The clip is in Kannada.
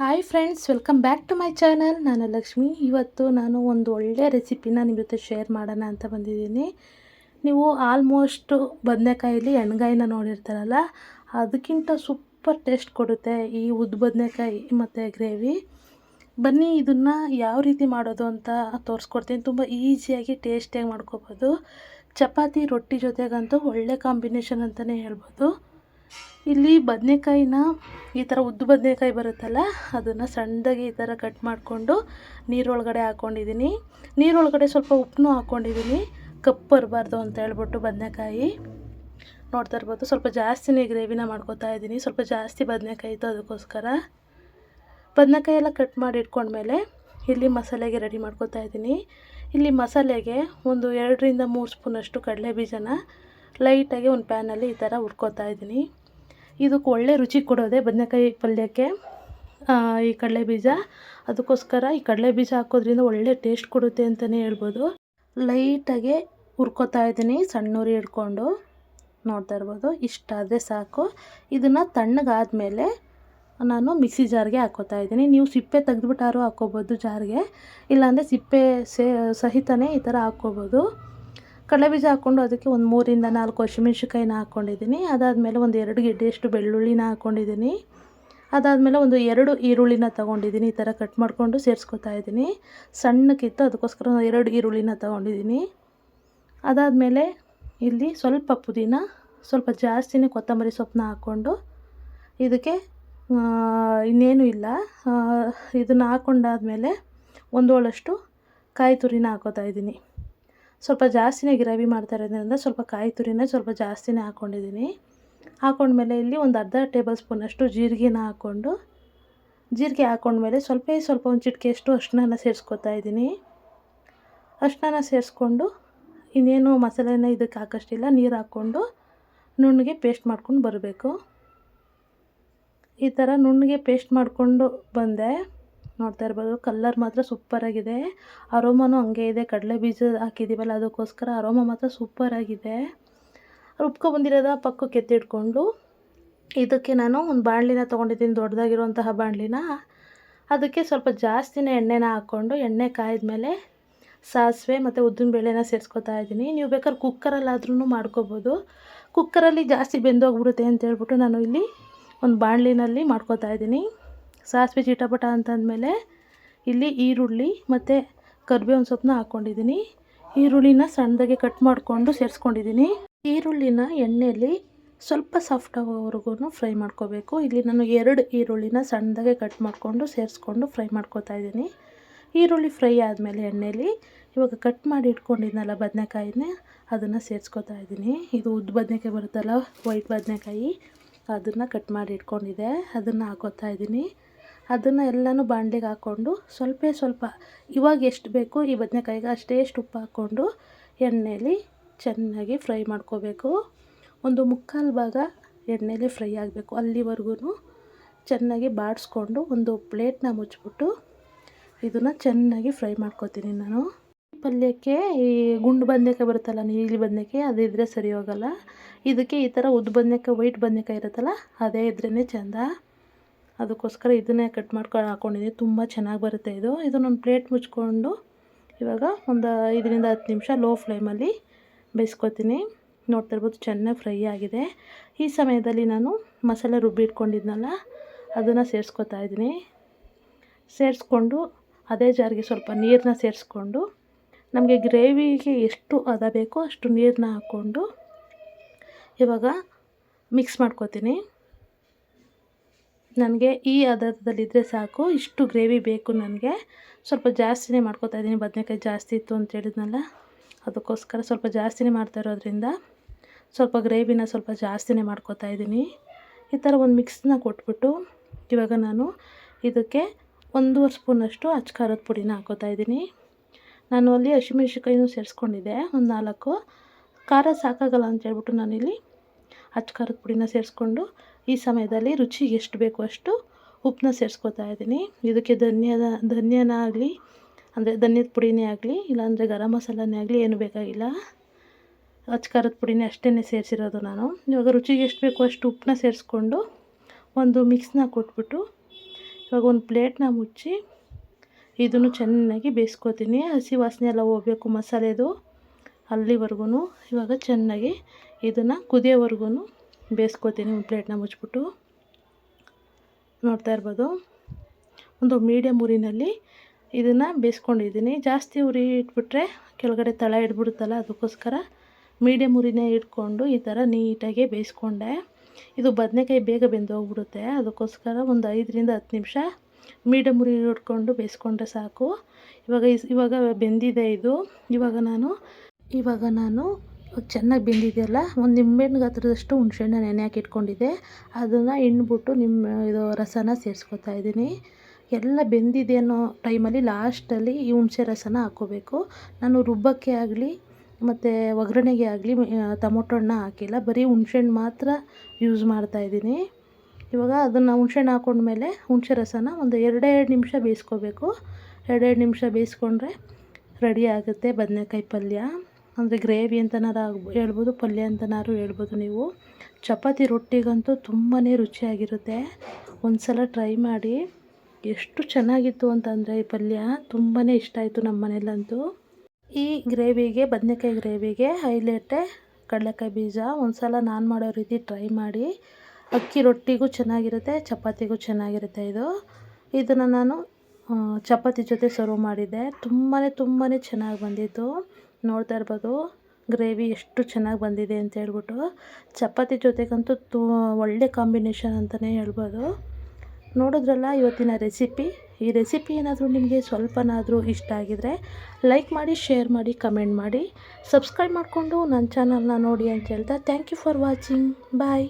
Hi friends welcome back to my channel ನಾನು ಲಕ್ಷ್ಮಿ. ಇವತ್ತು ನಾನು ಒಂದು ಒಳ್ಳೆಯ ರೆಸಿಪಿನ ನಿಮ್ಮ ಜೊತೆ ಶೇರ್ ಮಾಡೋಣ ಅಂತ ಬಂದಿದ್ದೀನಿ. ನೀವು ಆಲ್ಮೋಸ್ಟು ಬದನೆಕಾಯಲ್ಲಿ ಎಣ್ಗಾಯಿನ ನೋಡಿರ್ತಾರಲ್ಲ, ಅದಕ್ಕಿಂತ ಸೂಪರ್ ಟೇಸ್ಟ್ ಕೊಡುತ್ತೆ ಈ ಉದ್ದು ಬದನೆಕಾಯಿ ಮತ್ತು ಗ್ರೇವಿ ಬನ್ನಿ, ಇದನ್ನು ಯಾವ ರೀತಿ ಮಾಡೋದು ಅಂತ ತೋರಿಸ್ಕೊಡ್ತೀನಿ. ತುಂಬ ಈಸಿಯಾಗಿ ಟೇಸ್ಟಿಯಾಗಿ ಮಾಡ್ಕೋಬೋದು. ಚಪಾತಿ, ರೊಟ್ಟಿ ಜೊತೆಗಂತೂ ಒಳ್ಳೆ ಕಾಂಬಿನೇಷನ್ ಅಂತಲೇ ಹೇಳ್ಬೋದು. ಇಲ್ಲಿ ಬದನೆಕಾಯಿನ ಈ ಥರ ಉದ್ದು ಬದನೆಕಾಯಿ ಬರುತ್ತಲ್ಲ, ಅದನ್ನು ಸಣ್ಣದಾಗಿ ಈ ಥರ ಕಟ್ ಮಾಡಿಕೊಂಡು ನೀರೊಳಗಡೆ ಹಾಕ್ಕೊಂಡಿದ್ದೀನಿ ನೀರೊಳಗಡೆ ಸ್ವಲ್ಪ ಉಪ್ಪನ್ನು ಹಾಕ್ಕೊಂಡಿದ್ದೀನಿ ಕಪ್ಪು ಬರಬಾರ್ದು ಅಂತ ಹೇಳ್ಬಿಟ್ಟು ಬದನೆಕಾಯಿ. ನೋಡ್ತಾ ಇರ್ಬೋದು, ಸ್ವಲ್ಪ ಜಾಸ್ತಿನೇ ಗ್ರೇವಿನ ಮಾಡ್ಕೋತಾ ಇದ್ದೀನಿ. ಸ್ವಲ್ಪ ಜಾಸ್ತಿ ಬದನೆಕಾಯಿ ಇತ್ತು ಅದಕ್ಕೋಸ್ಕರ. ಬದನೆಕಾಯಿ ಎಲ್ಲ ಕಟ್ ಮಾಡಿ ಇಟ್ಕೊಂಡ್ಮೇಲೆ ಇಲ್ಲಿ ಮಸಾಲೆಗೆ ರೆಡಿ ಮಾಡ್ಕೋತಾ ಇದ್ದೀನಿ. ಇಲ್ಲಿ ಮಸಾಲೆಗೆ ಒಂದು ಎರಡರಿಂದ ಮೂರು ಸ್ಪೂನಷ್ಟು ಕಡಲೆ ಬೀಜನ ಲೈಟಾಗಿ ಒಂದು ಪ್ಯಾನಲ್ಲಿ ಈ ಥರ ಹುರ್ಕೋತಾ ಇದ್ದೀನಿ. ಇದಕ್ಕೆ ಒಳ್ಳೆ ರುಚಿ ಕೊಡೋದೆ ಬದನೆಕಾಯಿ ಪಲ್ಯಕ್ಕೆ ಈ ಕಡಲೆ ಬೀಜ. ಅದಕ್ಕೋಸ್ಕರ ಈ ಕಡಲೆ ಬೀಜ ಹಾಕೋದ್ರಿಂದ ಒಳ್ಳೆ ಟೇಸ್ಟ್ ಕೊಡುತ್ತೆ ಅಂತಲೇ ಹೇಳ್ಬೋದು. ಲೈಟಾಗೆ ಹುರ್ಕೋತಾ ಇದ್ದೀನಿ ಸಣ್ಣೂರಿ ಹಿಡ್ಕೊಂಡು. ನೋಡ್ತಾ ಇರ್ಬೋದು ಇಷ್ಟಾದರೆ ಸಾಕು. ಇದನ್ನು ತಣ್ಣಗಾದಮೇಲೆ ನಾನು ಮಿಕ್ಸಿ ಜಾರ್ಗೆ ಹಾಕೋತಾ ಇದ್ದೀನಿ. ನೀವು ಸಿಪ್ಪೆ ತೆಗೆದ್ಬಿಟ್ಟಾರು ಹಾಕ್ಕೋಬೋದು ಜಾರ್ಗೆ. ಇಲ್ಲಾಂದರೆ ಸಿಪ್ಪೆ ಸೇ, ಸಹಿತನೇ ಈ ಥರ ಹಾಕ್ಕೋಬೋದು ಕಡಲೆಬೀಜ ಹಾಕ್ಕೊಂಡು ಅದಕ್ಕೆ ಒಂದು ಮೂರಿಂದ ನಾಲ್ಕು ಹಸಿಮೆಣ್ಸಿಕಾಯಿನ ಹಾಕ್ಕೊಂಡಿದ್ದೀನಿ ಅದಾದಮೇಲೆ ಒಂದು ಎರಡು ಗೆಡ್ಡೆಯಷ್ಟು ಬೆಳ್ಳುಳ್ಳಿನ ಹಾಕ್ಕೊಂಡಿದ್ದೀನಿ ಅದಾದಮೇಲೆ ಒಂದು ಎರಡು ಈರುಳ್ಳಿನ ತೊಗೊಂಡಿದ್ದೀನಿ. ಈ ಥರ ಕಟ್ ಮಾಡಿಕೊಂಡು ಸೇರಿಸ್ಕೊತಾ ಇದ್ದೀನಿ. ಸಣ್ಣಕ್ಕಿತ್ತು ಅದಕ್ಕೋಸ್ಕರ ಎರಡು ಈರುಳ್ಳಿನ ತೊಗೊಂಡಿದ್ದೀನಿ. ಅದಾದಮೇಲೆ ಇಲ್ಲಿ ಸ್ವಲ್ಪ ಪುದೀನ, ಸ್ವಲ್ಪ ಜಾಸ್ತಿನೇ ಕೊತ್ತಂಬರಿ ಸೊಪ್ಪನ್ನ ಹಾಕ್ಕೊಂಡು ಇದಕ್ಕೆ ಇನ್ನೇನು ಇಲ್ಲ. ಇದನ್ನು ಹಾಕ್ಕೊಂಡಾದ್ಮೇಲೆ ಒಂದೋಳಷ್ಟು ಕಾಯಿ ತುರಿನ ಹಾಕೋತಾ ಇದ್ದೀನಿ. ಸ್ವಲ್ಪ ಜಾಸ್ತಿನೇ ಗ್ರೇವಿ ಮಾಡ್ತಾ ಇರೋದ್ರಿಂದ ಸ್ವಲ್ಪ ಕಾಯಿ ತುರಿನ ಸ್ವಲ್ಪ ಜಾಸ್ತಿನೇ ಹಾಕ್ಕೊಂಡಿದ್ದೀನಿ. ಹಾಕ್ಕೊಂಡ್ಮೇಲೆ ಇಲ್ಲಿ ಒಂದು ಅರ್ಧ ಟೇಬಲ್ ಸ್ಪೂನಷ್ಟು ಜೀರಿಗೆನ ಹಾಕ್ಕೊಂಡು, ಜೀರಿಗೆ ಹಾಕ್ಕೊಂಡ್ಮೇಲೆ ಸ್ವಲ್ಪ ಸ್ವಲ್ಪ ಒಂದು ಚಿಟಿಕೆಯಷ್ಟು ಅಷ್ಟನ್ನ ಸೇರಿಸ್ಕೊತಾ ಇದ್ದೀನಿ. ಅಷ್ಟನ್ನ ಸೇರಿಸ್ಕೊಂಡು ಇನ್ನೇನು ಮಸಾಲೆನ ಇದಕ್ಕೆ ಹಾಕೋಷ್ಟಿಲ್ಲ, ನೀರು ಹಾಕ್ಕೊಂಡು ನುಣ್ಣಗೆ ಪೇಸ್ಟ್ ಮಾಡ್ಕೊಂಡು ಬರಬೇಕು. ಈ ಥರ ನುಣ್ಣಗೆ ಪೇಸ್ಟ್ ಮಾಡಿಕೊಂಡು ಬಂದೆ. ನೋಡ್ತಾ ಇರ್ಬೋದು. ಕಲ್ಲರ್ ಮಾತ್ರ ಸೂಪರಾಗಿದೆ ಅರೋಮನೂ ಹಂಗೆ ಇದೆ. ಕಡಲೆ ಬೀಜ ಹಾಕಿದ್ದೀವಲ್ಲ ಅದಕ್ಕೋಸ್ಕರ ಅರೋಮ ಮಾತ್ರ ಸೂಪರಾಗಿದೆ ರುಬ್ಕೊಬಂದಿರೋದ ಪಕ್ಕಕ್ಕೆ ಎತ್ತಿಟ್ಕೊಂಡು, ಇದಕ್ಕೆ ನಾನು ಒಂದು ಬಾಣಲಿನ ತೊಗೊಂಡಿದ್ದೀನಿ, ದೊಡ್ಡದಾಗಿರುವಂತಹ ಬಾಣಲಿನ. ಅದಕ್ಕೆ ಸ್ವಲ್ಪ ಜಾಸ್ತಿನೇ ಎಣ್ಣೆನ ಹಾಕ್ಕೊಂಡು, ಎಣ್ಣೆ ಕಾಯ್ದ ಸಾಸಿವೆ ಮತ್ತು ಉದ್ದಿನ ಬೇಳೆನ ಸೇರಿಸ್ಕೊತಾ ಇದ್ದೀನಿ. ನೀವು ಬೇಕಾದ್ರೆ ಕುಕ್ಕರಲ್ಲಾದ್ರೂ ಮಾಡ್ಕೋಬೋದು. ಕುಕ್ಕರಲ್ಲಿ ಜಾಸ್ತಿ ಬೆಂದೋಗ್ಬಿಡುತ್ತೆ ಅಂತ ಹೇಳ್ಬಿಟ್ಟು ನಾನು ಇಲ್ಲಿ ಒಂದು ಬಾಣಲಿನಲ್ಲಿ ಮಾಡ್ಕೋತಾ ಇದ್ದೀನಿ. ಸಾಸಿವೆ ಚಿಟಪಟ ಅಂತಂದಮೇಲೆ ಇಲ್ಲಿ ಈರುಳ್ಳಿ ಮತ್ತು ಕರ್ಬೇವಿನ ಸೊಪ್ಪನ್ನ ಹಾಕ್ಕೊಂಡಿದ್ದೀನಿ. ಈರುಳ್ಳಿನ ಸಣ್ಣದಾಗಿ ಕಟ್ ಮಾಡಿಕೊಂಡು ಸೇರಿಸ್ಕೊಂಡಿದ್ದೀನಿ. ಈರುಳ್ಳಿನ ಎಣ್ಣೆಯಲ್ಲಿ ಸ್ವಲ್ಪ ಸಾಫ್ಟ್ ಆಗೋವರೆಗೂ ಫ್ರೈ ಮಾಡ್ಕೋಬೇಕು. ಇಲ್ಲಿ ನಾನು ಎರಡು ಈರುಳ್ಳಿನ ಸಣ್ಣದಾಗೆ ಕಟ್ ಮಾಡಿಕೊಂಡು ಸೇರಿಸ್ಕೊಂಡು ಫ್ರೈ ಮಾಡ್ಕೋತಾ ಇದ್ದೀನಿ. ಈರುಳ್ಳಿ ಫ್ರೈ ಆದಮೇಲೆ ಎಣ್ಣೆಯಲ್ಲಿ ಇವಾಗ ಕಟ್ ಮಾಡಿ ಇಟ್ಕೊಂಡಿದ್ನಲ್ಲ ಬದನೆಕಾಯಿನ, ಅದನ್ನು ಸೇರಿಸ್ಕೊತಾ ಇದ್ದೀನಿ. ಇದು ಉದ್ದು ಬದನೆಕಾಯಿ ಬರುತ್ತಲ್ಲ ವೈಟ್ ಬದನೆಕಾಯಿ, ಅದನ್ನು ಕಟ್ ಮಾಡಿ ಇಟ್ಕೊಂಡಿದ್ದೆ. ಅದನ್ನು ಹಾಕೋತಾ ಇದ್ದೀನಿ. ಅದನ್ನು ಎಲ್ಲನೂ ಬಾಣಲೆಗೆ ಹಾಕ್ಕೊಂಡು ಸ್ವಲ್ಪ ಸ್ವಲ್ಪ ಇವಾಗ ಎಷ್ಟು ಬೇಕು ಈ ಬದನೆಕಾಯಿಗೆ ಅಷ್ಟೇ ಎಷ್ಟು ಉಪ್ಪು ಹಾಕ್ಕೊಂಡು ಎಣ್ಣೆಯಲ್ಲಿ ಚೆನ್ನಾಗಿ ಫ್ರೈ ಮಾಡ್ಕೋಬೇಕು. ಒಂದು ಮುಕ್ಕಾಲು ಭಾಗ ಎಣ್ಣೆಲಿ ಫ್ರೈ ಆಗಬೇಕು. ಅಲ್ಲಿವರೆಗೂ ಚೆನ್ನಾಗಿ ಬಾಡಿಸ್ಕೊಂಡು ಒಂದು ಪ್ಲೇಟ್ನ ಮುಚ್ಚಿಬಿಟ್ಟು ಇದನ್ನು ಚೆನ್ನಾಗಿ ಫ್ರೈ ಮಾಡ್ಕೋತೀನಿ ನಾನು. ಪಲ್ಯಕ್ಕೆ ಈ ಗುಂಡು ಬದನೆಕಾಯಿ ಬರುತ್ತಲ್ಲ, ನೀಲಿ ಬದನೆಕಾಯಿ ಇದ್ದರೆ ಸರಿ ಹೋಗಲ್ಲ. ಇದಕ್ಕೆ ಈ ಥರ ಉದ್ದು ಬದನೆಕಾಯಿ, ವೈಟ್ ಬದನೆಕಾಯಿ ಇರುತ್ತಲ್ಲ, ಅದೇ ಇದ್ರೇ ಚೆಂದ. ಅದಕ್ಕೋಸ್ಕರ ಇದನ್ನೇ ಕಟ್ ಮಾಡ್ಕೊಂಡು ಹಾಕ್ಕೊಂಡಿದ್ದೀನಿ ತುಂಬ ಚೆನ್ನಾಗಿ ಬರುತ್ತೆ ಇದು. ಇದನ್ನೊಂದು ಪ್ಲೇಟ್ ಮುಚ್ಕೊಂಡು ಇವಾಗ ಒಂದು ಐದರಿಂದ ಹತ್ತು ನಿಮಿಷ ಲೋ ಫ್ಲೇಮಲ್ಲಿ ಬೇಯಿಸ್ಕೊತೀನಿ. ನೋಡ್ತಾ ಇರ್ಬೋದು ಚೆನ್ನಾಗಿ ಫ್ರೈ ಆಗಿದೆ. ಈ ಸಮಯದಲ್ಲಿ ನಾನು ಮಸಾಲೆ ರುಬ್ಬಿ ಇಟ್ಕೊಂಡಿದ್ನಲ್ಲ, ಅದನ್ನು ಸೇರಿಸ್ಕೊತಾ ಇದ್ದೀನಿ. ಸೇರಿಸ್ಕೊಂಡು ಅದೇ ಜಾರಿಗೆ ಸ್ವಲ್ಪ ನೀರನ್ನ ಸೇರಿಸ್ಕೊಂಡು, ನಮಗೆ ಗ್ರೇವಿಗೆ ಎಷ್ಟು ಅದ ಬೇಕೋ ಅಷ್ಟು ನೀರನ್ನ ಹಾಕ್ಕೊಂಡು ಇವಾಗ ಮಿಕ್ಸ್ ಮಾಡ್ಕೊತೀನಿ. ನನಗೆ ಈ ಆಧಾರದಲ್ಲಿದ್ದರೆ ಸಾಕು. ಇಷ್ಟು ಗ್ರೇವಿ ಬೇಕು ನನಗೆ. ಸ್ವಲ್ಪ ಜಾಸ್ತಿನೇ ಮಾಡ್ಕೋತಾ ಇದ್ದೀನಿ. ಬದನೆಕಾಯಿ ಜಾಸ್ತಿ ಇತ್ತು ಅಂತ ಹೇಳಿದ್ನಲ್ಲ, ಅದಕ್ಕೋಸ್ಕರ ಸ್ವಲ್ಪ ಜಾಸ್ತಿನೇ ಮಾಡ್ತಾ ಇರೋದ್ರಿಂದ ಸ್ವಲ್ಪ ಗ್ರೇವಿನ ಸ್ವಲ್ಪ ಜಾಸ್ತಿನೇ ಮಾಡ್ಕೋತಾ ಇದ್ದೀನಿ. ಈ ಥರ ಒಂದು ಮಿಕ್ಸ್ನ ಕೊಟ್ಬಿಟ್ಟು ಇವಾಗ ನಾನು ಇದಕ್ಕೆ ಒಂದೂವರೆ ಸ್ಪೂನಷ್ಟು ಅಚ್ಚ ಖಾರದ ಪುಡಿನ ಹಾಕೋತಾ ಇದ್ದೀನಿ. ನಾನು ಅಲ್ಲಿ ಹಸಿಮೆಣ್ಸಿಕಾಯಿನೂ ಸೇರಿಸ್ಕೊಂಡಿದ್ದೆ, ಒಂದು ನಾಲ್ಕು. ಖಾರ ಸಾಕಾಗಲ್ಲ ಅಂತ ಹೇಳ್ಬಿಟ್ಟು ನಾನಿಲ್ಲಿ ಅಚ್ಚ ಖಾರದ ಪುಡಿನ ಸೇರಿಸ್ಕೊಂಡು ಈ ಸಮಯದಲ್ಲಿ ರುಚಿಗೆ ಎಷ್ಟು ಬೇಕೋ ಅಷ್ಟು ಉಪ್ಪನ್ನ ಸೇರಿಸ್ಕೊತಾ ಇದ್ದೀನಿ. ಇದಕ್ಕೆ ಧನ್ಯದ, ಧನ್ಯನ ಆಗಲಿ, ಅಂದರೆ ಧನ್ಯದ ಪುಡಿನೇ ಆಗಲಿ, ಇಲ್ಲಾಂದರೆ ಗರಂ ಮಸಾಲನೇ ಆಗಲಿ ಏನು ಬೇಕಾಗಿಲ್ಲ. ಅಚ್ಚ ಖಾರದ ಪುಡಿನೇ ಅಷ್ಟೇ ಸೇರಿಸಿರೋದು ನಾನು. ಇವಾಗ ರುಚಿಗೆ ಎಷ್ಟು ಬೇಕೋ ಅಷ್ಟು ಉಪ್ಪನ್ನ ಸೇರಿಸ್ಕೊಂಡು ಒಂದು ಮಿಕ್ಸ್ನ ಕೊಟ್ಬಿಟ್ಟು ಇವಾಗ ಒಂದು ಪ್ಲೇಟ್ನ ಮುಚ್ಚಿ ಇದನ್ನು ಚೆನ್ನಾಗಿ ಬೇಯಿಸ್ಕೊತೀನಿ. ಹಸಿ ವಾಸನೆ ಎಲ್ಲ ಹೋಗಬೇಕು ಮಸಾಲೆದು ಅಲ್ಲಿವರೆಗೂ ಇವಾಗ ಚೆನ್ನಾಗಿ ಇದನ್ನು ಕುದಿಯೋವರೆಗೂ ಬೇಯಿಸ್ಕೊತೀನಿ, ಒಂದು ಪ್ಲೇಟ್ನ ಮುಚ್ಚಿಬಿಟ್ಟು ನೋಡ್ತಾ ಇರ್ಬೋದು. ಒಂದು ಮೀಡಿಯಮ್ ಉರಿನಲ್ಲಿ ಇದನ್ನು ಬೇಯಿಸ್ಕೊಂಡಿದ್ದೀನಿ. ಜಾಸ್ತಿ ಉರಿ ಇಟ್ಬಿಟ್ರೆ ಕೆಳಗಡೆ ತಳ ಇಟ್ಬಿಡುತ್ತಲ್ಲ ಅದಕ್ಕೋಸ್ಕರ ಮೀಡಿಯಮ್ ಉರಿನೇ ಇಟ್ಕೊಂಡು ಈ ಥರ ನೀಟಾಗಿ ಬೇಯಿಸ್ಕೊಂಡೆ. ಇದು ಬದನೆಕಾಯಿ ಬೇಗ ಬೆಂದೋಗ್ಬಿಡುತ್ತೆ, ಅದಕ್ಕೋಸ್ಕರ ಒಂದು ಐದರಿಂದ ಹತ್ತು ನಿಮಿಷ ಮೀಡಿಯಮ್ ಉರಿ ಇಟ್ಕೊಂಡು ಬೇಯಿಸ್ಕೊಂಡ್ರೆ ಸಾಕು. ಇವಾಗ ಇವಾಗ ಬೆಂದಿದೆ ಇದು. ಇವಾಗ ನಾನು ಇವಾಗ ನಾನು ಚೆನ್ನಾಗಿ ಬೆಂದಿದೆಯಲ್ಲ, ಒಂದು ನಿಂಬೆಹಣ್ಣು ಗಾತ್ರದಷ್ಟು ಹುಣ್ಸೆಹಣ್ಣ ನೆನೆ ಹಾಕಿ ಇಟ್ಕೊಂಡಿದ್ದೆ. ಅದನ್ನು ಹಿಂಡ್ಬಿಟ್ಟು ನಿಮ್ಮ ಇದು ರಸನ ಸೇರಿಸ್ಕೊತಾ ಇದ್ದೀನಿ. ಎಲ್ಲ ಬೆಂದಿದೆ ಅನ್ನೋ ಟೈಮಲ್ಲಿ ಲಾಸ್ಟಲ್ಲಿ ಈ ಹುಣಸೆ ರಸನ ಹಾಕ್ಕೋಬೇಕು. ನಾನು ರುಬ್ಬಕ್ಕೆ ಆಗಲಿ, ಮತ್ತು ಒಗ್ಗರಣೆಗೆ ಆಗಲಿ ಟೊಮೊಟೊ ಹಣ್ಣ ಹಾಕಿಲ್ಲ. ಬರೀ ಹುಣ್ಸೆಹಣ್ಣು ಮಾತ್ರ ಯೂಸ್ ಮಾಡ್ತಾ ಇದ್ದೀನಿ. ಇವಾಗ ಅದನ್ನು ಹುಣ್ಸೆಹಣ್ಣು ಹಾಕೊಂಡ್ಮೇಲೆ ಹುಣಸೆ ರಸನ ಒಂದು ಎರಡೆರಡು ನಿಮಿಷ ಬೇಯಿಸ್ಕೋಬೇಕು. ಎರಡೆರಡು ನಿಮಿಷ ಬೇಯಿಸ್ಕೊಂಡ್ರೆ ರೆಡಿ ಆಗುತ್ತೆ ಬದನೆಕಾಯಿ ಪಲ್ಯ. ಅಂದರೆ ಗ್ರೇವಿ ಅಂತನಾರು ಹೇಳ್ಬೋದು, ಪಲ್ಯ ಅಂತನಾರು ಹೇಳ್ಬೋದು ನೀವು. ಚಪಾತಿ ರೊಟ್ಟಿಗಂತೂ ತುಂಬಾ ರುಚಿಯಾಗಿರುತ್ತೆ. ಒಂದು ಸಲ ಟ್ರೈ ಮಾಡಿ. ಎಷ್ಟು ಚೆನ್ನಾಗಿತ್ತು ಅಂತಂದರೆ ಈ ಪಲ್ಯ ತುಂಬಾ ಇಷ್ಟ ಆಯಿತು ನಮ್ಮ ಮನೇಲಂತೂ ಈ ಗ್ರೇವಿಗೆ, ಬದನೆಕಾಯಿ ಗ್ರೇವಿಗೆ, ಹೈಲೈಟೆ, ಕಡಲೆಕಾಯಿ ಬೀಜ ಒಂದು ಸಲ ನಾನು ಮಾಡೋ ರೀತಿ ಟ್ರೈ ಮಾಡಿ. ಅಕ್ಕಿ ರೊಟ್ಟಿಗೂ ಚೆನ್ನಾಗಿರುತ್ತೆ, ಚಪಾತಿಗೂ ಚೆನ್ನಾಗಿರುತ್ತೆ ಇದು. ಇದನ್ನು ನಾನು ಚಪಾತಿ ಜೊತೆ ಸರ್ವ್ ಮಾಡಿದ್ದೆ. ತುಂಬಾ ತುಂಬಾ ಚೆನ್ನಾಗಿ ಬಂದಿತ್ತು. ನೋಡ್ತಾ ಇರ್ಬೋದು. ಗ್ರೇವಿ ಎಷ್ಟು ಚೆನ್ನಾಗಿ ಬಂದಿದೆ ಅಂತ ಹೇಳ್ಬಿಟ್ಟು ಚಪಾತಿ ಜೊತೆಗಂತೂ ತು, ಒಳ್ಳೆ ಕಾಂಬಿನೇಷನ್ ಅಂತಲೇ ಹೇಳ್ಬೋದು. ನೋಡಿದ್ರಲ್ಲ ಇವತ್ತಿನ ರೆಸಿಪಿ. ಈ ರೆಸಿಪಿ ಏನಾದರೂ ನಿಮಗೆ ಸ್ವಲ್ಪನಾದರೂ ಇಷ್ಟ ಆಗಿದರೆ ಲೈಕ್ ಮಾಡಿ, ಶೇರ್ ಮಾಡಿ, ಕಮೆಂಟ್ ಮಾಡಿ. ಸಬ್ಸ್ಕ್ರೈಬ್ ಮಾಡಿಕೊಂಡು ನನ್ನ ಚಾನಲ್ನ ನೋಡಿ ಅಂತ ಹೇಳ್ತಾ thank you for watching bye